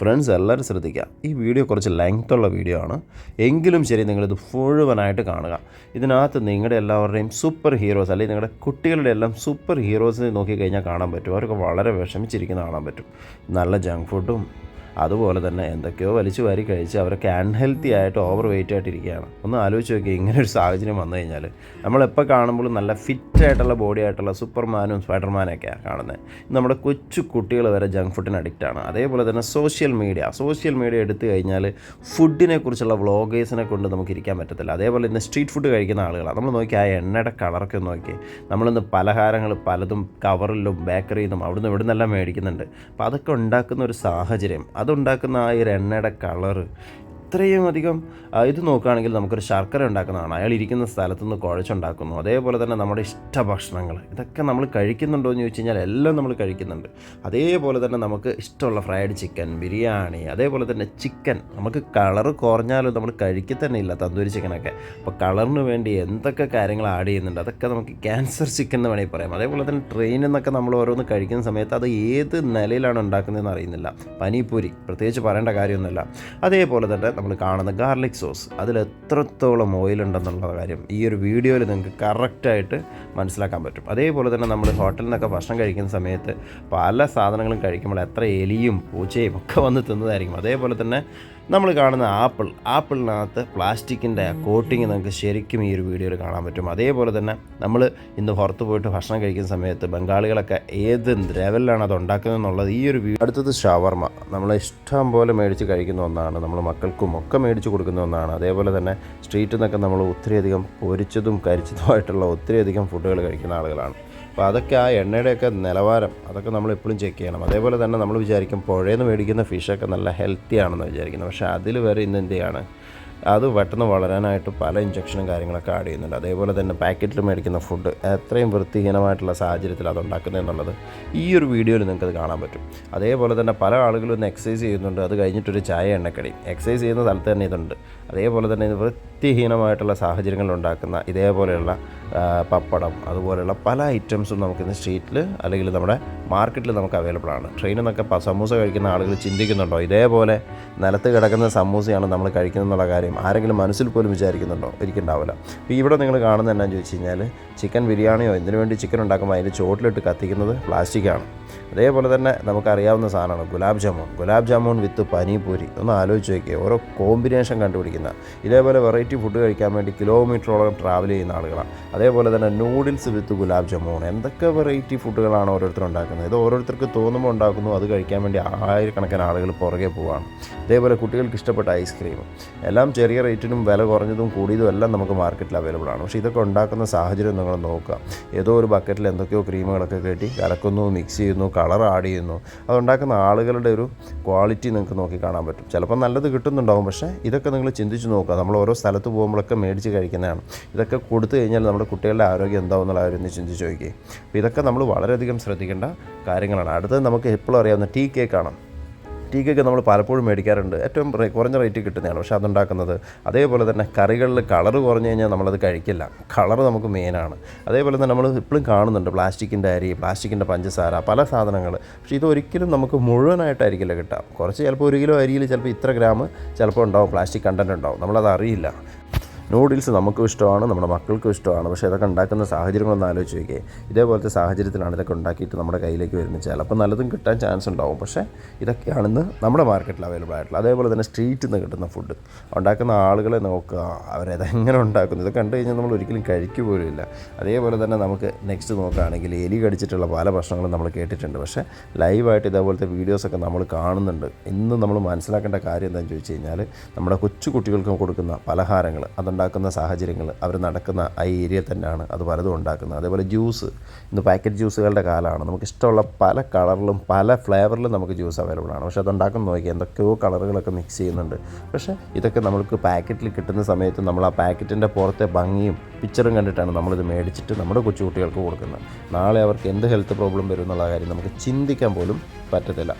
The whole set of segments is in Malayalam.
ഫ്രണ്ട്സ് എല്ലാവരും ശ്രദ്ധിക്കുക. ഈ വീഡിയോ കുറച്ച് ലെങ്ത്തുള്ള വീഡിയോ ആണ്. എങ്കിലും ശരി നിങ്ങളിത് മുഴുവനായിട്ട് കാണുക. ഇതിനകത്ത് നിങ്ങളുടെ എല്ലാവരുടെയും സൂപ്പർ ഹീറോസ് അല്ലെങ്കിൽ നിങ്ങളുടെ കുട്ടികളുടെ എല്ലാം സൂപ്പർ ഹീറോസിനെ നോക്കിക്കഴിഞ്ഞാൽ കാണാൻ പറ്റും. അവർക്ക് വളരെ വിഷമിച്ചിരിക്കുന്ന കാണാൻ പറ്റും. നല്ല ജങ്ക് ഫുഡും അതുപോലെ തന്നെ എന്തൊക്കെയോ വലിച്ചു വാരി കഴിച്ച് അവരൊക്കെ അൺഹെൽത്തി ആയിട്ട് ഓവർ വെയിറ്റ് ആയിട്ടിരിക്കുകയാണ് ഒന്ന് ആലോചിച്ച് നോക്കി ഇങ്ങനെ ഒരു സാഹചര്യം വന്നു കഴിഞ്ഞാൽ നമ്മളെപ്പോൾ കാണുമ്പോഴും നല്ല ഫിറ്റ് ആയിട്ടുള്ള ബോഡി ആയിട്ടുള്ള സൂപ്പർമാനും സ്പൈഡർമാനൊക്കെയാണ് കാണുന്നത് നമ്മുടെ കൊച്ചു കുട്ടികൾ വരെ ജങ്ക് ഫുഡിന് അഡിക്റ്റാണ് അതേപോലെ തന്നെ സോഷ്യൽ മീഡിയ സോഷ്യൽ മീഡിയ എടുത്തു കഴിഞ്ഞാൽ ഫുഡിനെ കുറിച്ചുള്ള വ്ളോഗേഴ്സിനെ കൊണ്ട് നമുക്ക് ഇരിക്കാൻ പറ്റത്തില്ല. അതേപോലെ ഇന്ന് സ്ട്രീറ്റ് ഫുഡ് കഴിക്കുന്ന ആളുകളാണ് നമ്മൾ നോക്കി ആ എണ്ണയുടെ കളറൊക്കെ നോക്കി. നമ്മളിന്ന് പലഹാരങ്ങൾ പലതും കവറിലും ബേക്കറിയിൽ നിന്നും അവിടുന്ന് ഇവിടുന്നെല്ലാം മേടിക്കുന്നുണ്ട്. അപ്പോൾ അതൊക്കെ ഉണ്ടാക്കുന്ന ഒരു സാഹചര്യം. അതുണ്ടാക്കുന്ന ആ ഒരു എണ്ണയുടെ കളറ് ഇത്രയും അധികം ഇത് നോക്കുകയാണെങ്കിൽ നമുക്കൊരു ശർക്കര ഉണ്ടാക്കുന്നതാണ്. അയാൾ ഇരിക്കുന്ന സ്ഥലത്തു നിന്ന് കുഴച്ചുണ്ടാക്കുന്നു അതേപോലെ തന്നെ നമ്മുടെ ഇഷ്ട ഭക്ഷണങ്ങൾ ഇതൊക്കെ നമ്മൾ കഴിക്കുന്നുണ്ടോ എന്ന് ചോദിച്ചു കഴിഞ്ഞാൽ എല്ലാം നമ്മൾ കഴിക്കുന്നുണ്ട്. അതേപോലെ തന്നെ നമുക്ക് ഇഷ്ടമുള്ള ഫ്രൈഡ് ചിക്കൻ ബിരിയാണി അതേപോലെ തന്നെ ചിക്കൻ. നമുക്ക് കളർ കുറഞ്ഞാലും നമ്മൾ കഴിക്കുക തന്നെ ഇല്ല തന്തൂരി ചിക്കനൊക്കെ. അപ്പോൾ കളറിന് വേണ്ടി എന്തൊക്കെ കാര്യങ്ങൾ ആഡ് ചെയ്യുന്നുണ്ട് അതൊക്കെ നമുക്ക് ക്യാൻസർ ചിക്കൻ എന്ന് വേണമെങ്കിൽ പറയാം. അതേപോലെ തന്നെ ട്രെയിനിൽ നമ്മൾ ഓരോന്ന് കഴിക്കുന്ന സമയത്ത് അത് ഏത് നിലയിലാണ് ഉണ്ടാക്കുന്നതെന്ന് അറിയുന്നില്ല. പനിപ്പൂരി പ്രത്യേകിച്ച് പറയേണ്ട കാര്യമൊന്നുമില്ല. അതേപോലെ തന്നെ നമ്മൾ കാണുന്ന ഗാർലിക് സോസ് അതിൽ എത്രത്തോളം ഓയിൽ ഉണ്ടെന്നുള്ള കാര്യം ഈ ഒരു വീഡിയോയിൽ നിങ്ങൾക്ക് കറക്റ്റായിട്ട് മനസ്സിലാക്കാൻ പറ്റും. അതേപോലെ തന്നെ നമ്മൾ ഹോട്ടലിൽ നിന്നൊക്കെ ഭക്ഷണം കഴിക്കുന്ന സമയത്ത് പല സാധനങ്ങളും കഴിക്കുമ്പോൾ എത്ര എലിയും പൂച്ചയും ഒക്കെ വന്ന് തിന്നതായിരിക്കും അതേപോലെ തന്നെ നമ്മൾ കാണുന്ന ആപ്പിൾ ആപ്പിളിനകത്ത് പ്ലാസ്റ്റിക്കിന്റെ കോട്ടിങ് നമുക്ക് ശരിക്കും ഈ ഒരു വീഡിയോയിൽ കാണാൻ പറ്റും. അതേപോലെ തന്നെ നമ്മൾ ഇന്ന് പുറത്ത് പോയിട്ട് ഭക്ഷണം കഴിക്കുന്ന സമയത്ത് ബംഗാളികളൊക്കെ ഏത് ലെവലിലാണ് അത് ഉണ്ടാക്കുന്നത് എന്നുള്ളത് ഈ ഒരു വീഡിയോ അടുത്തത് ഷവർമ. നമ്മൾ ഇഷ്ടം പോലെ മേടിച്ച് കഴിക്കുന്ന ഒന്നാണ്. നമ്മൾ മക്കൾക്കും ഒക്കെ മേടിച്ച് കൊടുക്കുന്ന ഒന്നാണ്. അതേപോലെ തന്നെ സ്ട്രീറ്റിൽ നിന്നൊക്കെ നമ്മൾ ഒത്തിരിയധികം പൊരിച്ചതും കരിച്ചതുമായിട്ടുള്ള ഒത്തിരിയധികം ഫുഡുകൾ കഴിക്കുന്ന ആളുകളാണ്. അപ്പോൾ അതൊക്കെ ആ എണ്ണയുടെയൊക്കെ നിലവാരം അതൊക്കെ നമ്മൾ എപ്പോഴും ചെക്ക് ചെയ്യണം. അതേപോലെ തന്നെ നമ്മൾ വിചാരിക്കും പുഴയിൽ നിന്ന് മേടിക്കുന്ന ഫിഷൊക്കെ നല്ല ഹെൽത്തി ആണെന്ന് വിചാരിക്കുന്നത് പക്ഷേ അതിൽ വരെ ഇന്ന് എന്ത് ചെയ്യാണ്? അത് പെട്ടെന്ന് വളരാനായിട്ട് പല ഇഞ്ചക്ഷനും കാര്യങ്ങളൊക്കെ ആഡ് ചെയ്യുന്നുണ്ട്. അതേപോലെ തന്നെ പാക്കറ്റിൽ മേടിക്കുന്ന ഫുഡ് എത്രയും വൃത്തിഹീനമായിട്ടുള്ള സാഹചര്യത്തിൽ അത് ഉണ്ടാക്കുന്നതെന്നുള്ളത് ഈ ഒരു വീഡിയോയിൽ നിങ്ങൾക്കത് കാണാൻ പറ്റും. അതേപോലെ തന്നെ പല ആളുകളും ഇന്ന് എക്സസൈസ് ചെയ്യുന്നുണ്ട്. അത് കഴിഞ്ഞിട്ടൊരു ചായ എണ്ണക്കടി. എക്സസൈസ് ചെയ്യുന്ന സ്ഥലത്ത് തന്നെ ഇതുണ്ട്. അതേപോലെ തന്നെ ഇത് വൃത്തിഹീനമായിട്ടുള്ള സാഹചര്യങ്ങൾ ഉണ്ടാക്കുന്ന ഇതേപോലെയുള്ള പപ്പടം അതുപോലെയുള്ള പല ഐറ്റംസും നമുക്കിന്ന് സ്ട്രീറ്റിൽ അല്ലെങ്കിൽ നമ്മുടെ മാർക്കറ്റിൽ നമുക്ക് അവൈലബിൾ ആണ്. ട്രെയിനിൽ നിന്നൊക്കെ സമൂസ കഴിക്കുന്ന ആളുകൾ ചിന്തിക്കുന്നുണ്ടോ? ഇതേപോലെ നിലത്ത് കിടക്കുന്ന സമൂസയാണ് നമ്മൾ കഴിക്കുന്നതെന്നുള്ള കാര്യം ആരെങ്കിലും മനസ്സിൽ പോലും വിചാരിക്കുന്നുണ്ടോ? ഇരിക്കുന്നുണ്ടാവില്ല അപ്പോൾ ഇവിടെ നിങ്ങൾ കാണുന്ന എന്നാന്ന് ചോദിച്ചു കഴിഞ്ഞാൽ ചിക്കൻ ബിരിയാണിയോ എന്തിനു വേണ്ടി ചിക്കൻ ഉണ്ടാക്കുമ്പോൾ അതിന്റെ ചോട്ടിലിട്ട് കത്തിക്കുന്നത് പ്ലാസ്റ്റിക്കാണ് അതേപോലെ തന്നെ നമുക്കറിയാവുന്ന സാധനമാണ് ഗുലാബ് ജാമുൻ. ഗുലാബ് ജാമുൻ വിത്ത് പനിപൂരി. ഒന്ന് ആലോചിച്ച് നോക്കിയേ ഓരോ കോമ്പിനേഷൻ കണ്ടുപിടിക്കുന്ന. ഇതേപോലെ വെറൈറ്റി ഫുഡ് കഴിക്കാൻ വേണ്ടി കിലോമീറ്ററോളം ട്രാവൽ ചെയ്യുന്ന ആളുകളാണ്. അതേപോലെ തന്നെ നൂഡിൽസ് വിത്ത് ഗുലാബ് ജമൂൺ എന്തൊക്കെ വെറൈറ്റി ഫുഡുകളാണ് ഓരോരുത്തർ ഉണ്ടാക്കുന്നത്? ഇത് ഓരോരുത്തർക്ക് തോന്നുമ്പോൾ ഉണ്ടാക്കുന്നു. അത് കഴിക്കാൻ വേണ്ടി ആയിരക്കണക്കിന് ആളുകൾ പുറകെ പോവാണ്. അതേപോലെ കുട്ടികൾക്ക് ഇഷ്ടപ്പെട്ട ഐസ്ക്രീം എല്ലാം ചെറിയ റേറ്റിനും വില കുറഞ്ഞതും കൂടിയതും എല്ലാം നമുക്ക് മാർക്കറ്റിൽ അവൈലബിൾ ആണ്. പക്ഷേ ഇതൊക്കെ ഉണ്ടാക്കുന്ന സാഹചര്യം നിങ്ങൾ നോക്കുക. ഏതോ ഒരു ബക്കറ്റിൽ എന്തൊക്കെയോ ക്രീമുകളൊക്കെ കെട്ടി കലക്കുന്നു മിക്സ് ചെയ്യുന്നു കളർ ആഡ് ചെയ്യുന്നു. അതുണ്ടാക്കുന്ന ആളുകളുടെ ഒരു ക്വാളിറ്റി നിങ്ങൾക്ക് നോക്കി കാണാൻ പറ്റും. ചിലപ്പോൾ നല്ലത് കിട്ടുന്നുണ്ടാവും. പക്ഷേ ഇതൊക്കെ നിങ്ങൾ ചിന്തിച്ച് നോക്കുക. നമ്മൾ ഓരോ സ്ഥലത്ത് പോകുമ്പോഴൊക്കെ മേടിച്ച് കഴിക്കുന്നതാണ്. ഇതൊക്കെ കൊടുത്തു കഴിഞ്ഞാൽ നമ്മുടെ കുട്ടികളുടെ ആരോഗ്യം എന്താവും എന്നുള്ള ഒന്ന് ചിന്തിച്ച് നോക്കി അപ്പോൾ ഇതൊക്കെ നമ്മൾ വളരെയധികം ശ്രദ്ധിക്കേണ്ട കാര്യങ്ങളാണ്. അടുത്തത് നമുക്ക് എപ്പോഴും അറിയാവുന്ന ടീ കേക്കാണ്. ടീ കേക്ക് നമ്മൾ പലപ്പോഴും മേടിക്കാറുണ്ട്. ഏറ്റവും കുറഞ്ഞ റേറ്റ് കിട്ടുന്നതാണ്. പക്ഷേ അതുണ്ടാക്കുന്നത് അതേപോലെ തന്നെ കറികളിൽ കളർ കുറഞ്ഞു കഴിഞ്ഞാൽ നമ്മളത് കഴിക്കില്ല. കളർ നമുക്ക് മെയിനാണ്. അതേപോലെ തന്നെ നമ്മൾ ഇപ്പോഴും കാണുന്നുണ്ട് പ്ലാസ്റ്റിക്കിന്റെ അരി പ്ലാസ്റ്റിക്കിന്റെ പഞ്ചസാര പല സാധനങ്ങൾ. പക്ഷേ ഇതൊരിക്കലും നമുക്ക് മുഴുവനായിട്ടായിരിക്കില്ല കിട്ടാം. കുറച്ച് ചിലപ്പോൾ ഒരു കിലോ അരിയിൽ ചിലപ്പോൾ ഇത്ര ഗ്രാം ചിലപ്പോൾ ഉണ്ടാവും. പ്ലാസ്റ്റിക് കണ്ടന്റ് ഉണ്ടാവും. നമ്മളത് അറിയില്ല. നൂഡിൽസ് നമുക്കും ഇഷ്ടമാണ് നമ്മുടെ മക്കൾക്കും ഇഷ്ടമാണ്. പക്ഷേ ഇതൊക്കെ ഉണ്ടാക്കുന്ന സാഹചര്യങ്ങളൊന്ന് ആലോചിച്ച് നോക്കിയേ. ഇതേപോലത്തെ സാഹചര്യത്തിലാണ് ഇതൊക്കെ ഉണ്ടാക്കിയിട്ട് നമ്മുടെ കയ്യിലേക്ക് വരുന്നത് ചിലപ്പോൾ. നല്ലതും കിട്ടാൻ ചാൻസ് ഉണ്ടാവും. പക്ഷേ ഇതൊക്കെയാണെന്ന് നമ്മുടെ മാർക്കറ്റിൽ അവൈലബിൾ ആയിട്ടുള്ള അതേപോലെ തന്നെ സ്ട്രീറ്റിൽ നിന്ന് കിട്ടുന്ന ഫുഡ് ഉണ്ടാക്കുന്ന ആളുകളെ നോക്കുക അവരതെങ്ങനെ ഉണ്ടാക്കുന്നു? ഇതൊക്കെ കണ്ടു കഴിഞ്ഞാൽ നമ്മൾ ഒരിക്കലും കഴിക്കുക പോലുമില്ല അതേപോലെ തന്നെ നമുക്ക് നെക്സ്റ്റ് നോക്കുകയാണെങ്കിൽ എലി കടിച്ചിട്ടുള്ള പല പ്രശ്നങ്ങളും നമ്മൾ കേട്ടിട്ടുണ്ട്. പക്ഷേ ലൈവായിട്ട് ഇതേപോലത്തെ വീഡിയോസൊക്കെ നമ്മൾ കാണുന്നുണ്ട്. ഇന്ന് നമ്മൾ മനസ്സിലാക്കേണ്ട കാര്യം എന്താണെന്ന് ചോദിച്ചു കഴിഞ്ഞാൽ നമ്മുടെ കൊച്ചു കുട്ടികൾക്ക് കൊടുക്കുന്ന പലഹാരങ്ങൾ അതുണ്ടാക്കുന്ന സാഹചര്യങ്ങൾ അവർ നടക്കുന്ന ആ ഏരിയ തന്നെയാണ് അത് പലതും ഉണ്ടാക്കുന്നത്. അതേപോലെ ജ്യൂസ് ഇന്ന് പാക്കറ്റ് ജ്യൂസുകളുടെ കാലമാണ്. നമുക്ക് ഇഷ്ടമുള്ള പല കളറിലും പല ഫ്ലേവറിലും നമുക്ക് ജ്യൂസ് അവൈലബിൾ ആണ്. പക്ഷേ അതുണ്ടാക്കുന്ന നോക്കി എന്തൊക്കെയോ കളറുകളൊക്കെ മിക്സ് ചെയ്യുന്നുണ്ട്. പക്ഷേ ഇതൊക്കെ നമുക്ക് പാക്കറ്റിൽ കിട്ടുന്ന സമയത്ത് നമ്മൾ ആ പാക്കറ്റിന്റെ പുറത്തെ ഭംഗിയും പിക്ചറും കണ്ടിട്ടാണ് നമ്മളിത് മേടിച്ചിട്ട് നമ്മുടെ കൊച്ചുകുട്ടികൾക്ക് കൊടുക്കുന്നത്. നാളെ അവർക്ക് എന്ത് ഹെൽത്ത് പ്രോബ്ലം വരും എന്നുള്ള കാര്യം നമുക്ക് ചിന്തിക്കാൻ പോലും പറ്റത്തില്ല.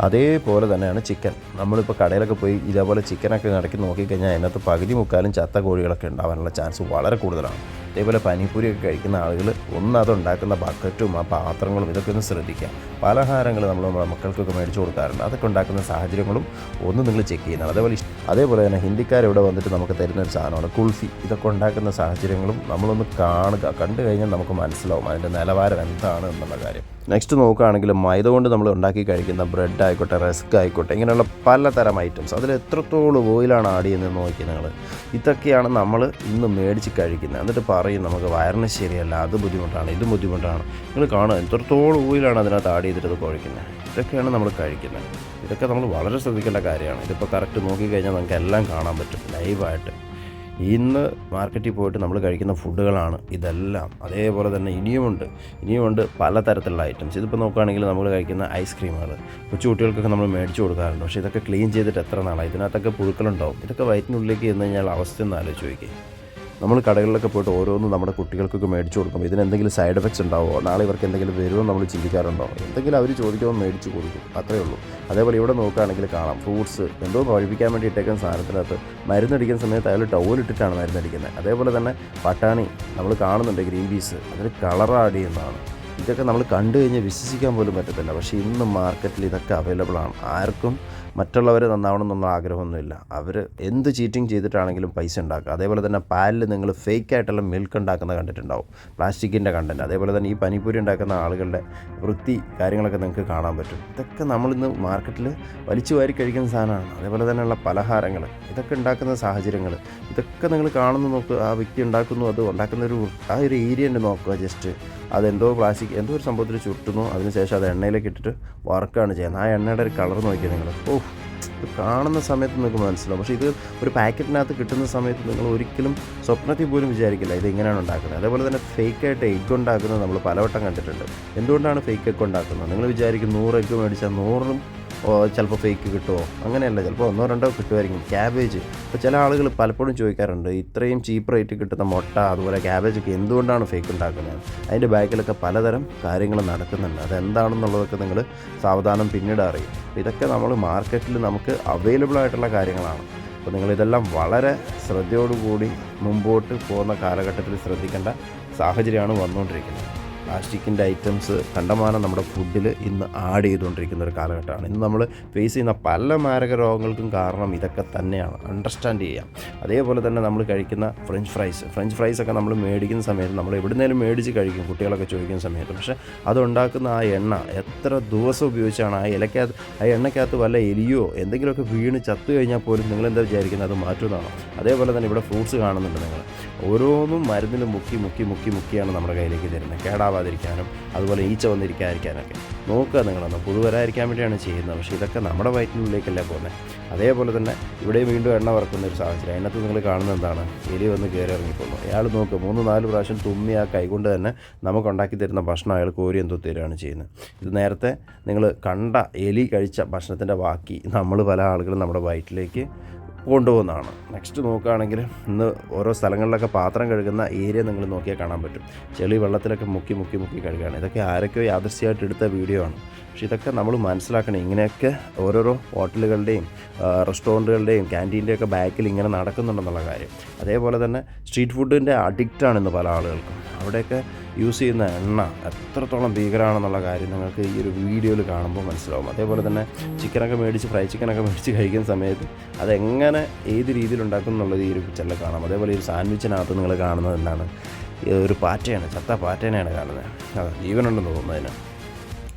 അതേപോലെ തന്നെയാണ് ചിക്കൻ. നമ്മളിപ്പോൾ കടയിലൊക്കെ പോയി ഇതേപോലെ ചിക്കനൊക്കെ നടക്കി നോക്കിക്കഴിഞ്ഞാൽ അതിനകത്ത് പകുതി മുക്കാലും ചത്ത കോഴികളൊക്കെ ഉണ്ടാവാനുള്ള ചാൻസ് വളരെ കൂടുതലാണ്. അതേപോലെ പനിപ്പൂരിയൊക്കെ കഴിക്കുന്ന ആളുകൾ ഒന്ന് അതുണ്ടാക്കുന്ന ബക്കറ്റും ആ പാത്രങ്ങളും ഇതൊക്കെ ഒന്ന് ശ്രദ്ധിക്കുക. പലഹാരങ്ങൾ നമ്മൾ നമ്മുടെ മക്കൾക്കൊക്കെ മേടിച്ചു കൊടുക്കാറുണ്ട്. അതൊക്കെ ഉണ്ടാക്കുന്ന സാഹചര്യങ്ങളും ഒന്ന് നിങ്ങൾ ചെക്ക് ചെയ്യുന്നതാണ്. അതേപോലെ അതേപോലെ തന്നെ ഹിന്ദിക്കാരിവിടെ വന്നിട്ട് നമുക്ക് തരുന്ന ഒരു സാധനമാണ്. കുൾഫി ഇതൊക്കെ ഉണ്ടാക്കുന്ന സാഹചര്യങ്ങളും നമ്മളൊന്ന് കാണുക. കണ്ടു കഴിഞ്ഞാൽ നമുക്ക് മനസ്സിലാവും അതിന്റെ നിലവാരം എന്താണ് എന്നുള്ള കാര്യം. നെക്സ്റ്റ് നോക്കുകയാണെങ്കിൽ മൈദ കൊണ്ട് നമ്മൾ ഉണ്ടാക്കി കഴിക്കുന്ന ബ്രെഡ് ആയിക്കോട്ടെ റെസ്ക് ആയിക്കോട്ടെ ഇങ്ങനെയുള്ള പലതരം ഐറ്റംസ് അതിൽ എത്രത്തോളം ഓയിലാണ് ആഡ് ചെയ്യുന്നത് നോക്കി നിങ്ങൾ. ഇതൊക്കെയാണ് നമ്മൾ ഇന്ന് മേടിച്ച് കഴിക്കുന്നത്. എന്നിട്ട് പറയും നമുക്ക് വയറിന് ശരിയല്ല അത് ബുദ്ധിമുട്ടാണ് ഇത് ബുദ്ധിമുട്ടാണ്. നിങ്ങൾ കാണുക എത്രത്തോളം ഓയിലാണ് അതിനകത്ത് ആഡ് ചെയ്തിട്ട് കഴിക്കുന്നത്. ഇതൊക്കെയാണ് നമ്മൾ കഴിക്കുന്നത്. ഇതൊക്കെ നമ്മൾ വളരെ ശ്രദ്ധിക്കേണ്ട കാര്യമാണ്. ഇതിപ്പോൾ കറക്റ്റ് നോക്കിക്കഴിഞ്ഞാൽ നമുക്ക് എല്ലാം കാണാൻ പറ്റും ലൈവായിട്ട് ഇന്ന് മാർക്കറ്റിൽ പോയിട്ട് നമ്മൾ കഴിക്കുന്ന ഫുഡുകളാണ് ഇതെല്ലാം. അതേപോലെ തന്നെ ഇനിയുമുണ്ട്. ഇനിയുമുണ്ട് പലതരത്തിലുള്ള ഐറ്റംസ് ഇതിപ്പോൾ നോക്കുകയാണെങ്കിൽ നമ്മൾ കഴിക്കുന്ന ഐസ്ക്രീമുകൾ കൊച്ചു കുട്ടികൾക്കൊക്കെ നമ്മൾ മേടിച്ചു കൊടുക്കാറുണ്ട്. പക്ഷേ ഇതൊക്കെ ക്ലീൻ ചെയ്തിട്ട് എത്ര നാളാണ് ഇതിനകത്തൊക്കെ പുഴുക്കളുണ്ടാവും. ഇതൊക്കെ വയറ്റിനുള്ളിലേക്ക് എന്ന് കഴിഞ്ഞാൽ അവസ്ഥ ഒന്ന് ആലോചിച്ച് നോക്കി നമ്മൾ കടകളിലൊക്കെ പോയിട്ട് ഓരോന്നും നമ്മുടെ കുട്ടികൾക്കൊക്കെ മേടിച്ചു കൊടുക്കും. ഇതിന് എന്തെങ്കിലും സൈഡ് എഫക്ട്സ് ഉണ്ടാവുമോ നാളെ ഇവർക്ക് എന്തെങ്കിലും വരുമോ നമ്മൾ ചിന്തിക്കാറുണ്ടോ? എന്തെങ്കിലും അവർ ചോദിക്കുമ്പോൾ മേടിച്ചു കൊടുക്കും. അത്രയേ ഉള്ളൂ. അതേപോലെ ഇവിടെ നോക്കുകയാണെങ്കിൽ കാണാം. ഫ്രൂട്ട്സ് എന്തോ കഴിപ്പിക്കാൻ വേണ്ടി ഇട്ടേക്കുന്ന സാധനത്തിനകത്ത് മരുന്നടിക്കുന്ന സമയത്ത് അയാൾ ടവൽ ഇട്ടിട്ടാണ് മരുന്നടിക്കുന്നത് അതേപോലെ തന്നെ പട്ടാണി നമ്മൾ കാണുന്നുണ്ട് ഗ്രീൻ പീസ് അതിന് ആഡ് ചെയ്യുന്നതാണ്. ഇതൊക്കെ നമ്മൾ കണ്ടു കഴിഞ്ഞാൽ വിശ്വസിക്കാൻ പോലും പറ്റത്തില്ല. പക്ഷേ ഇന്ന് മാർക്കറ്റിൽ ഇതൊക്കെ അവൈലബിൾ ആണ്. ആർക്കും മറ്റുള്ളവർ നന്നാവണം എന്നുള്ള ആഗ്രഹമൊന്നുമില്ല. അവർ എന്ത് ചീറ്റിംഗ് ചെയ്തിട്ടാണെങ്കിലും പൈസ ഉണ്ടാക്കുക. അതേപോലെ തന്നെ പാലിൽ നിങ്ങൾ ഫേക്ക് ആയിട്ടുള്ള മിൽക്ക് ഉണ്ടാക്കുന്നത് കണ്ടിട്ടുണ്ടാവും. പ്ലാസ്റ്റിക്കിന്റെ കണ്ടന്റ് അതേപോലെ തന്നെ ഈ പനിപ്പൂരി ഉണ്ടാക്കുന്ന ആളുകളുടെ വൃത്തി കാര്യങ്ങളൊക്കെ നിങ്ങൾക്ക് കാണാൻ പറ്റും. ഇതൊക്കെ നമ്മളിന്ന് മാർക്കറ്റിൽ വലിച്ചു വാരി കഴിക്കുന്ന സാധനമാണ്. അതേപോലെ തന്നെയുള്ള പലഹാരങ്ങൾ. ഇതൊക്കെ ഉണ്ടാക്കുന്ന സാഹചര്യങ്ങൾ. ഇതൊക്കെ നിങ്ങൾ കാണുന്നു നോക്കുക ആ വ്യക്തി ഉണ്ടാക്കുന്നു അത് ഉണ്ടാക്കുന്ന ഒരു ആ ഒരു ഏരിയ നോക്കുക. ജസ്റ്റ് അതെന്തോ പ്ലാസ്റ്റിക് എന്തോ ഒരു സംഭവത്തിൽ ചുട്ടുന്നു? അതിനുശേഷം അത് എണ്ണയിലേക്ക് ഇട്ടിട്ട് വർക്കാണ് ചെയ്യുന്നത്. ആ എണ്ണയുടെ ഒരു കളർ നോക്കിയാൽ നിങ്ങൾ ഓ കാണുന്ന സമയത്ത് നിങ്ങൾക്ക് മനസ്സിലാവും. പക്ഷേ ഇത് ഒരു പാക്കറ്റിനകത്ത് കിട്ടുന്ന സമയത്ത് നിങ്ങൾ ഒരിക്കലും സ്വപ്നത്തിൽ പോലും വിചാരിക്കില്ല ഇത് ഇങ്ങനെയാണ് ഉണ്ടാക്കുന്നത്. അതേപോലെ തന്നെ ഫേക്കായിട്ട് എഗ്ഗ് ഉണ്ടാക്കുന്നത് നമ്മൾ പലവട്ടം കണ്ടിട്ടുണ്ട്. എന്തുകൊണ്ടാണ് ഫേക്ക് എഗ്ഗ് ഉണ്ടാക്കുന്നത്? നിങ്ങൾ വിചാരിക്കും നൂറ് എഗ്ഗ് മേടിച്ചാൽ നൂറും ചിലപ്പോൾ ഫേക്ക് കിട്ടുമോ അങ്ങനെയല്ല ചിലപ്പോൾ ഒന്നോ രണ്ടോ കിട്ടുമായിരിക്കും ക്യാബേജ് ഇപ്പോൾ ചില ആളുകൾ പലപ്പോഴും ചോദിക്കാറുണ്ട് ഇത്രയും ചീപ്പ് റേറ്റ് കിട്ടുന്ന മുട്ട അതുപോലെ ക്യാബേജൊക്കെ എന്തുകൊണ്ടാണ് ഫേക്ക് ഉണ്ടാക്കുന്നത്? അതിന്റെ ബാക്കിലൊക്കെ പലതരം കാര്യങ്ങൾ നടക്കുന്നുണ്ട്. അതെന്താണെന്നുള്ളതൊക്കെ നിങ്ങൾ സാവധാനം പിന്നീട് അറിയും. ഇതൊക്കെ നമ്മൾ മാർക്കറ്റിൽ നമുക്ക് അവൈലബിൾ ആയിട്ടുള്ള കാര്യങ്ങളാണ്. അപ്പോൾ നിങ്ങളിതെല്ലാം വളരെ ശ്രദ്ധയോടുകൂടി മുമ്പോട്ട് പോകുന്ന കാലഘട്ടത്തിൽ ശ്രദ്ധിക്കേണ്ട സാഹചര്യമാണ് വന്നുകൊണ്ടിരിക്കുന്നത്. പ്ലാസ്റ്റിക്കിന്റെ ഐറ്റംസ് കണ്ടമാനം നമ്മുടെ ഫുഡിൽ ഇന്ന് ആഡ് ചെയ്തുകൊണ്ടിരിക്കുന്ന ഒരു കാലഘട്ടമാണ്. ഇന്ന് നമ്മൾ ഫേസ് ചെയ്യുന്ന പല മാരക രോഗങ്ങൾക്കും കാരണം ഇതൊക്കെ തന്നെയാണ്. അണ്ടർസ്റ്റാൻഡ് ചെയ്യാം. അതേപോലെ തന്നെ നമ്മൾ കഴിക്കുന്ന ഫ്രഞ്ച് ഫ്രൈസ് ഫ്രഞ്ച് ഫ്രൈസ് ഒക്കെ നമ്മൾ മേടിക്കുന്ന സമയത്ത് നമ്മൾ എവിടുന്നേലും മേടിച്ച് കഴിക്കും കുട്ടികളൊക്കെ ചോദിക്കുന്ന സമയത്ത്. പക്ഷേ അതുണ്ടാക്കുന്ന ആ എണ്ണ എത്ര ദിവസം ഉപയോഗിച്ചാണ് ആ ഇലക്കകത്ത് ആ എണ്ണയ്ക്കകത്ത് വല്ല എലിയോ എന്തെങ്കിലുമൊക്കെ വീണ് ചത്തു കഴിഞ്ഞാൽ പോലും നിങ്ങൾ എന്താ വിചാരിക്കുന്നത്? അത് മാറ്റുന്നതാണോ? അതേപോലെ തന്നെ ഇവിടെ ഫ്രൂട്ട്സ് കാണുന്നുണ്ട് നിങ്ങൾ ഓരോന്നും മരുന്നിൽ മുക്കി മുക്കി മുക്കി മുക്കിയാണ് നമ്മുടെ കയ്യിലേക്ക് തരുന്നത്. കേടാവാതിരിക്കാനും അതുപോലെ ഈച്ച വന്നിരിക്കാതിരിക്കാനൊക്കെ. നോക്കുക നിങ്ങളൊന്ന്. പുതുവരായിരിക്കാൻ വേണ്ടിയാണ് ചെയ്യുന്നത്. പക്ഷേ ഇതൊക്കെ നമ്മുടെ വയറ്റിനുള്ളിലേക്കല്ലേ പോകുന്നത്. അതേപോലെ തന്നെ ഇവിടെയും വീണ്ടും എണ്ണ വറക്കുന്ന ഒരു സാഹചര്യം. അതിനകത്ത് നിങ്ങൾ കാണുന്നത് എന്താണ്? എലി വന്ന് കയറി ഇറങ്ങിപ്പോകുന്നു അയാൾ നോക്ക്. മൂന്ന് നാല് പ്രാവശ്യം തുമ്മി ആ കൈകൊണ്ട് തന്നെ നമുക്ക് ഉണ്ടാക്കി തരുന്ന ഭക്ഷണം അയാൾ കോരി എന്തോ തരികയാണ് ചെയ്യുന്നത്. ഇത് നേരത്തെ നിങ്ങൾ കണ്ട എലി കഴിച്ച ഭക്ഷണത്തിന്റെ ബാക്കി നമ്മൾ പല ആളുകളും നമ്മുടെ വയറ്റിലേക്ക് കൊണ്ടുപോകുന്നതാണ്. നെക്സ്റ്റ് നോക്കുകയാണെങ്കിൽ ഇന്ന് ഓരോ സ്ഥലങ്ങളിലൊക്കെ പാത്രം കഴുകുന്ന ഏരിയ നിങ്ങൾ നോക്കിയാൽ കാണാൻ പറ്റും. ചെളി വെള്ളത്തിലൊക്കെ മുക്കി മുക്കി മുക്കി കഴുകുകയാണ്. ഇതൊക്കെ ആരൊക്കെയോ യാദൃശ്യമായിട്ട് എടുത്ത വീഡിയോ ആണ്. പക്ഷെ ഇതൊക്കെ നമ്മൾ മനസ്സിലാക്കണം. ഇങ്ങനെയൊക്കെ ഓരോരോ ഹോട്ടലുകളുടെയും റെസ്റ്റോറന്റുകളുടെയും ക്യാന്റീന്റെയൊക്കെ ബാക്കിൽ ഇങ്ങനെ നടക്കുന്നുണ്ടെന്നുള്ള കാര്യം. അതേപോലെ തന്നെ സ്ട്രീറ്റ് ഫുഡിന്റെ അഡിക്റ്റാണ് ഇന്ന് പല ആളുകൾക്കും. അവിടെയൊക്കെ യൂസ് ചെയ്യുന്ന എണ്ണ എത്രത്തോളം ഭീകരമാണെന്നുള്ള കാര്യം നിങ്ങൾക്ക് ഈ ഒരു വീഡിയോയിൽ കാണുമ്പോൾ മനസ്സിലാവും. അതേപോലെ തന്നെ ചിക്കനൊക്കെ മേടിച്ച് ഫ്രൈ ചിക്കനൊക്കെ മേടിച്ച് കഴിക്കുന്ന സമയത്ത് അതെങ്ങനെ ഏത് രീതിയിൽ ഉണ്ടാക്കും എന്നുള്ളത് ഈ ഒരു പിക്ചറിൽ കാണാം. അതേപോലെ ഈ ഒരു സാൻഡ്വിച്ചിനകത്ത് നിങ്ങൾ കാണുന്നത് എന്താണ്? ഒരു പാറ്റയാണ് ചത്ത പാറ്റേനെയാണ് കാണുന്നത്. അതെ ജീവനുണ്ടെന്ന് തോന്നുന്നു അതിന്.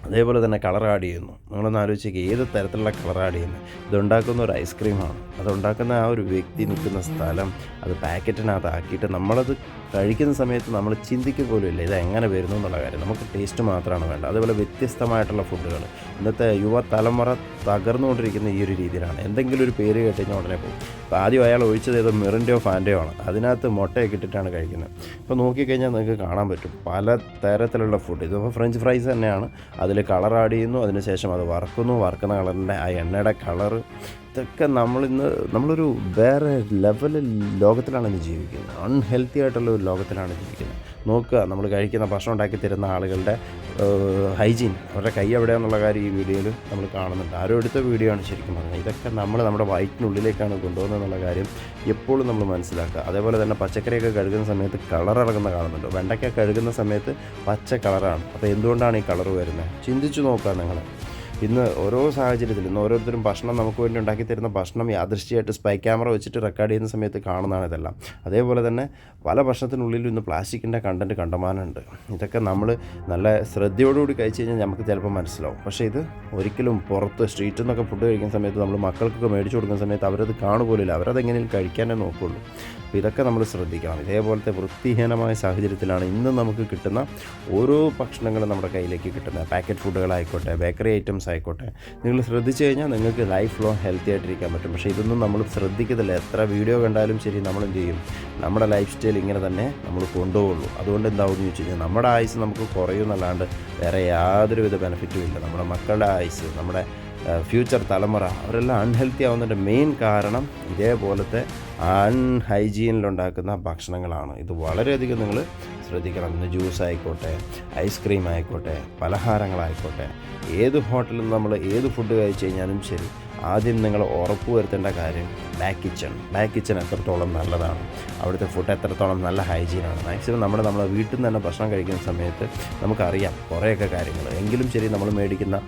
അതേപോലെ തന്നെ കളർ ആഡ് ചെയ്യുന്നു. നിങ്ങളൊന്ന് ആലോചിച്ചേക്ക് ഏത് തരത്തിലുള്ള കളർ ആഡ് ചെയ്യുന്നു? ഇതുണ്ടാക്കുന്ന ഒരു ഐസ്ക്രീമാണ് അതുണ്ടാക്കുന്ന ആ ഒരു വ്യക്തി നിൽക്കുന്ന സ്ഥലം അത് പാക്കറ്റിനകത്ത് ആക്കിയിട്ട് നമ്മളത് കഴിക്കുന്ന സമയത്ത് നമ്മൾ ചിന്തിക്കുക പോലും ഇല്ല ഇത് എങ്ങനെ വരുന്നു എന്നുള്ള കാര്യം. നമുക്ക് ടേസ്റ്റ് മാത്രമാണ് വേണ്ടത്. അതേപോലെ വ്യത്യസ്തമായിട്ടുള്ള ഫുഡുകൾ ഇന്നത്തെ യുവ തലമുറ തകർന്നുകൊണ്ടിരിക്കുന്ന ഈ ഒരു രീതിയിലാണ്. എന്തെങ്കിലും ഒരു പേര് കേട്ട് ഉടനെ പോകും. അപ്പോൾ ആദ്യം അയാൾ ഒഴിച്ചത് ഏതോ മിറിന്റെയോ ഫാന്റെയോ ആണ്. അതിനകത്ത് മുട്ടയൊക്കെ ഇട്ടിട്ടാണ് കഴിക്കുന്നത്. ഇപ്പോൾ നോക്കിക്കഴിഞ്ഞാൽ നിങ്ങൾക്ക് കാണാൻ പറ്റും. പല തരത്തിലുള്ള ഫുഡ് ഇതിപ്പോൾ ഫ്രഞ്ച് ഫ്രൈസ് തന്നെയാണ്. അതിൽ കളർ ആഡ് ചെയ്യുന്നു. അതിനുശേഷം അത് വറക്കുന്നു. വറക്കുന്ന കളറിന്റെ ആ എണ്ണയുടെ കളറ് ഇതൊക്കെ നമ്മളിന്ന് നമ്മളൊരു വേറെ ലെവലിൽ ലോകത്തിലാണ് ഇന്ന് ജീവിക്കുന്നത്. അൺഹെൽത്തി ആയിട്ടുള്ള ഒരു ലോകത്തിലാണ് ജീവിക്കുന്നത്. നോക്കുക നമ്മൾ കഴിക്കുന്ന ഭക്ഷണം ഉണ്ടാക്കി തരുന്ന ആളുകളുടെ ഹൈജീൻ അവരുടെ കൈ എവിടെയാണെന്നുള്ള കാര്യം ഈ വീഡിയോയിൽ നമ്മൾ കാണുന്നുണ്ട്. ആരോ എടുത്ത വീഡിയോ ആണ് ശരിക്കും പറഞ്ഞത്. ഇതൊക്കെ നമ്മൾ നമ്മുടെ വയറ്റിനുള്ളിലേക്കാണ് കൊണ്ടുപോകുന്നതെന്നുള്ള കാര്യം എപ്പോഴും നമ്മൾ മനസ്സിലാക്കുക. അതേപോലെ തന്നെ പച്ചക്കറിയൊക്കെ കഴുകുന്ന സമയത്ത് കളർ ഇളകുന്ന കാണുന്നുണ്ട്. വെണ്ടയ്ക്ക കഴുകുന്ന സമയത്ത് പച്ച കളറാണ് അപ്പോൾ എന്തുകൊണ്ടാണ് ഈ കളർ വരുന്നത്? ചിന്തിച്ചു നോക്കുക നിങ്ങൾ ഇന്ന് ഓരോ സാഹചര്യത്തിൽ ഇന്ന് ഓരോരുത്തരും ഭക്ഷണം നമുക്ക് വേണ്ടി ഉണ്ടാക്കി തരുന്ന ഭക്ഷണം യാദൃശ്യമായിട്ട് സ്പൈ ക്യാമറ വെച്ചിട്ട് റെക്കോർഡ് ചെയ്യുന്ന സമയത്ത് കാണുന്നതാണ് ഇതെല്ലാം. അതേപോലെ തന്നെ പല ഭക്ഷണത്തിനുള്ളിലും ഇന്ന് പ്ലാസ്റ്റിക്കിന്റെ കണ്ടന്റ് കണ്ടമാനമുണ്ട്. ഇതൊക്കെ നമ്മൾ നല്ല ശ്രദ്ധയോടുകൂടി കഴിച്ച് കഴിഞ്ഞാൽ നമുക്ക് ചിലപ്പോൾ മനസ്സിലാവും. പക്ഷേ ഇത് ഒരിക്കലും പുറത്ത് സ്ട്രീറ്റിൽ നിന്നൊക്കെ ഫുഡ് കഴിക്കുന്ന സമയത്ത് നമ്മൾ മക്കൾക്കൊക്കെ മേടിച്ചു കൊടുക്കുന്ന സമയത്ത് അവരത് കാണുപോലില്ല അവരത് എങ്ങനെയും കഴിക്കാനേ നോക്കുള്ളൂ. അപ്പോൾ ഇതൊക്കെ നമ്മൾ ശ്രദ്ധിക്കണം. ഇതേപോലത്തെ വൃത്തിഹീനമായ സാഹചര്യത്തിലാണ് ഇന്ന് നമുക്ക് കിട്ടുന്ന ഓരോ ഭക്ഷണങ്ങളും നമ്മുടെ കയ്യിലേക്ക് കിട്ടുന്നത്. പാക്കറ്റ് ഫുഡുകളായിക്കോട്ടെ ബേക്കറി ഐറ്റംസ് ആയിക്കോട്ടെ. നിങ്ങൾ ശ്രദ്ധിച്ചു കഴിഞ്ഞാൽ നിങ്ങൾക്ക് ലൈഫ് ലോങ് ഹെൽത്തി ആയിട്ടിരിക്കാൻ പറ്റും. പക്ഷേ ഇതൊന്നും നമ്മൾ ശ്രദ്ധിക്കത്തില്ല. എത്ര വീഡിയോ കണ്ടാലും ശരി നമ്മൾ എന്ത് ചെയ്യും? നമ്മുടെ ലൈഫ് സ്റ്റൈൽ ഇങ്ങനെ തന്നെ നമ്മൾ കൊണ്ടുപോകുള്ളൂ അതുകൊണ്ട് എന്താവും എന്ന് ചോദിച്ചു കഴിഞ്ഞാൽ നമ്മുടെ ആയുസ് നമുക്ക് കുറയുന്നല്ലാണ്ട് വേറെ യാതൊരുവിധ ബെനിഫിറ്റും ഇല്ല. നമ്മുടെ മക്കളുടെ ആയുസ് നമ്മുടെ ഫ്യൂച്ചർ തലമുറ അവരെല്ലാം അൺഹെൽത്തി ആവുന്നതിന്റെ മെയിൻ കാരണം ഇതേപോലത്തെ അൺഹൈജീനിലുണ്ടാക്കുന്ന ഭക്ഷണങ്ങളാണ്. ഇത് വളരെയധികം നിങ്ങൾ ശ്രദ്ധിക്കണം. ഇന്ന് ജ്യൂസ് ആയിക്കോട്ടെ ഐസ്ക്രീം ആയിക്കോട്ടെ പലഹാരങ്ങളായിക്കോട്ടെ ഏത് ഹോട്ടലിൽ നമ്മൾ ഏത് ഫുഡ് കഴിച്ചു കഴിഞ്ഞാലും ശരി. ആദ്യം നിങ്ങൾ ഉറപ്പ് വരുത്തേണ്ട കാര്യം ബാക്ക് കിച്ചൺ. ബാക്ക് കിച്ചൺ എത്രത്തോളം നല്ലതാണ്? അവിടുത്തെ ഫുഡ് എത്രത്തോളം നല്ല ഹൈജീനാണ്. മാക്സിമം നമ്മൾ നമ്മളെ വീട്ടിൽ നിന്ന് തന്നെ ഭക്ഷണം കഴിക്കുന്ന സമയത്ത് നമുക്കറിയാം കുറേയൊക്കെ കാര്യങ്ങൾ എങ്കിലും ശരി നമ്മൾ മേടിക്കുന്ന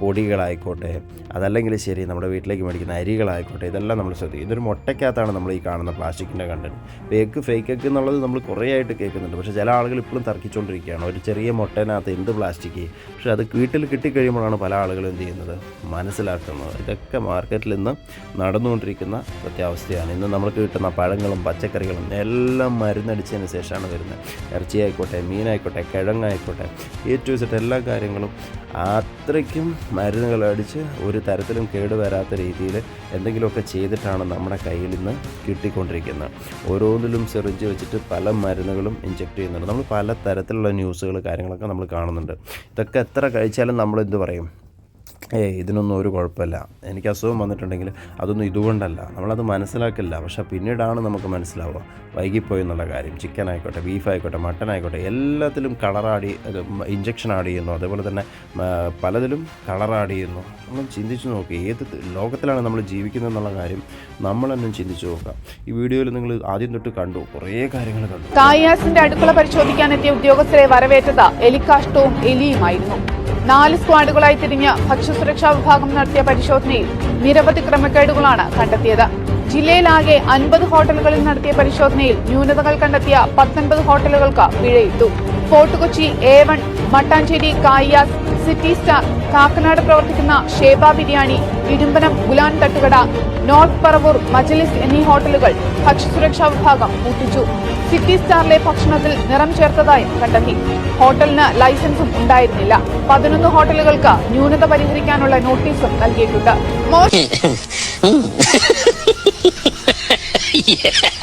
പൊടികളായിക്കോട്ടെ അതല്ലെങ്കിൽ ശരി നമ്മുടെ വീട്ടിലേക്ക് മേടിക്കുന്ന അരികളായിക്കോട്ടെ ഇതെല്ലാം നമ്മൾ ശ്രദ്ധിക്കും. ഇതൊരു മുട്ടയ്ക്കകത്താണ് നമ്മൾ ഈ കാണുന്ന പ്ലാസ്റ്റിക്കിന്റെ കണ്ടന്റ് ഫേക്ക് ഫേക്ക് എന്നുള്ളത് നമ്മൾ കുറേ ആയിട്ട് കേൾക്കുന്നുണ്ട്. പക്ഷേ ചില ആളുകൾ ഇപ്പോഴും തർക്കിച്ചുകൊണ്ടിരിക്കുകയാണ്. ഒരു ചെറിയ മുട്ടേനകത്ത് എന്ത് പ്ലാസ്റ്റിക് പക്ഷേ അത് വീട്ടിൽ കിട്ടിക്കഴിയുമ്പോഴാണ് പല ആളുകളും എന്ത് ചെയ്യുന്നത്? മനസ്സിലാക്കുന്നത്. ഇതൊക്കെ മാർക്കറ്റിൽ ഇന്ന് നടന്നുകൊണ്ടിരിക്കുന്ന സത്യാവസ്ഥയാണ് ഇന്ന് നമ്മൾക്ക് കിട്ടുന്ന പഴങ്ങളും പച്ചക്കറികളും എല്ലാം മരുന്നടിച്ചതിന് ശേഷമാണ് വരുന്നത്. ഇറച്ചിയായിക്കോട്ടെ മീനായിക്കോട്ടെ കിഴങ്ങായിക്കോട്ടെ എ ടു എല്ലാ കാര്യങ്ങളും അത്രയ്ക്കും മരുന്നുകൾ അടിച്ച് ഒരു തരത്തിലും കേടുവരാത്ത രീതിയിൽ എന്തെങ്കിലുമൊക്കെ ചെയ്തിട്ടാണ് നമ്മുടെ കയ്യിൽ നിന്ന് കിട്ടിക്കൊണ്ടിരിക്കുന്നത്. ഓരോന്നിലും സെറിഞ്ച് വെച്ചിട്ട് പല മരുന്നുകളും ഇഞ്ചെക്ട് ചെയ്യുന്നുണ്ട്. നമ്മൾ പല തരത്തിലുള്ള ന്യൂസുകൾ കാര്യങ്ങളൊക്കെ നമ്മൾ കാണുന്നുണ്ട്. ഇതൊക്കെ എത്ര കഴിച്ചാലും നമ്മൾ എന്ത് പറയും? ഏയ് ഇതിനൊന്നും ഒരു കുഴപ്പമില്ല. എനിക്ക് അസുഖം വന്നിട്ടുണ്ടെങ്കിൽ അതൊന്നും ഇതുകൊണ്ടല്ല. നമ്മളത് മനസ്സിലാക്കില്ല. പക്ഷേ പിന്നീടാണ് നമുക്ക് മനസ്സിലാവുക. വൈകിപ്പോയി എന്നുള്ള കാര്യം. ചിക്കൻ ആയിക്കോട്ടെ ബീഫ് ആയിക്കോട്ടെ മട്ടൻ ആയിക്കോട്ടെ എല്ലാത്തിലും കളറാടി ഇഞ്ചക്ഷൻ ആഡ് ചെയ്യുന്നു. അതേപോലെ തന്നെ പലതിലും കളർ ആഡ് ചെയ്യുന്നു. നമ്മൾ ചിന്തിച്ച് നോക്കുക ഏത് ലോകത്തിലാണ് നമ്മൾ ജീവിക്കുന്നത് എന്നുള്ള കാര്യം നമ്മൾ തന്നെ ചിന്തിച്ച് നോക്കുക. ഈ വീഡിയോയിൽ നിങ്ങൾ ആദ്യം തൊട്ട് കണ്ടു. കുറേ കാര്യങ്ങൾ കണ്ടു. കായാസിന്റെ അടുക്കള പരിശോധിക്കാനെത്തിയ ഉദ്യോഗസ്ഥരെ വരവേറ്റത് എലിക്കാഷ്ടവും എലിയുമായിരുന്നു. നാല് സ്ക്വാഡുകളായി തിരിഞ്ഞ് ഭക്ഷ്യസുരക്ഷാ വിഭാഗം നടത്തിയ പരിശോധനയിൽ നിരവധി ക്രമക്കേടുകളാണ് കണ്ടെത്തിയത്. ജില്ലയിലാകെ അൻപത് ഹോട്ടലുകളിൽ നടത്തിയ പരിശോധനയിൽ ന്യൂനതകൾ കണ്ടെത്തിയ പത്തൊൻപത് ഹോട്ടലുകൾക്ക് പിഴയിട്ടു. Fort Kochi A one Mattancherry Kayees city star Kakkanad പ്രവർത്തിക്കുന്ന ഷേബ ബിരിയാണി ഇടുമ്പനം ഗുലാൻ തട്ടുകട നോർത്ത് പറവൂർ മജലിസ് എന്നീ ഹോട്ടലുകൾ ഭക്ഷ്യസുരക്ഷാ വിഭാഗം പൂട്ടിച്ചു സിറ്റി സ്റ്റാറിലെ ഭക്ഷണത്തിൽ നിറം ചേർത്തതായും കണ്ടെത്തി. ഹോട്ടലിന് ലൈസൻസും ഉണ്ടായിരുന്നില്ല. പതിനൊന്ന് ഹോട്ടലുകൾക്ക് ന്യൂനത പരിഹരിക്കാനുള്ള നോട്ടീസും നൽകിയിട്ടുണ്ട്.